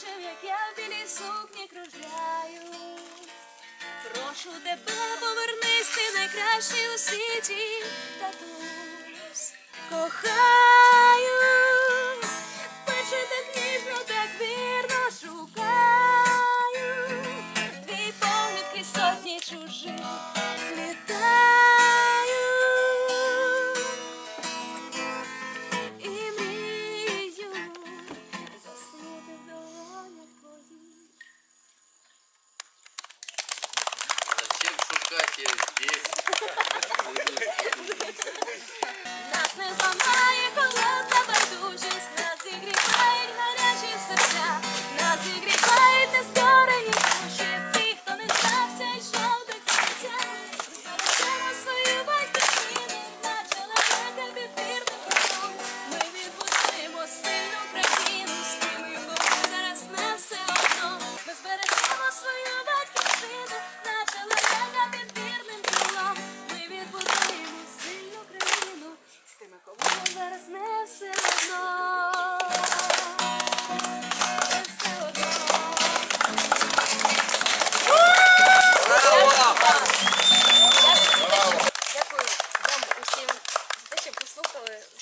бачив, як я в білій сукні кружляю. Прошу тебе, повернись, ти найкращий у світі, татусь, кохаю, Зачем я здесь?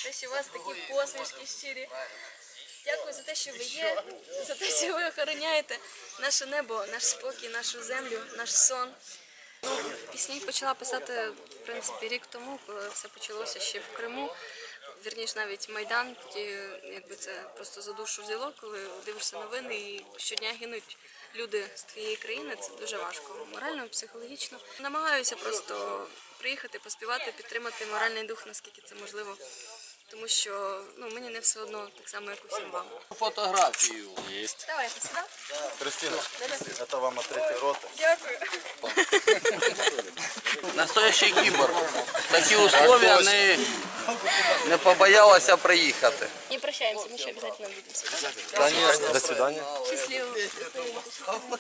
Те, що у вас такі посмішки щирі. Дякую за те, що ви є, за те, що ви охороняєте наше небо, наш спокій, нашу землю, наш сон. Ну, пісні почала писати в принципі рік тому, коли все почалося ще в Криму. Вірніше навіть Майдан, тоді якби це просто за душу взяло, коли дивишся новини і щодня гинуть люди з твоєї країни. Це дуже важко. Морально, психологічно. Намагаюся просто приїхати, поспівати, підтримати моральний дух, наскільки це можливо Тому що ну мені не все одно так само, як усім вам. Фотографию. Есть. Давайте сюди. Кристина, это вам от третьей роты. Дякую. Настоящий кіборг. Такі условия не, не побоялася приїхати. Не прощаемся, мы еще обязательно увидимся. Конечно. До свидания. Счастливо.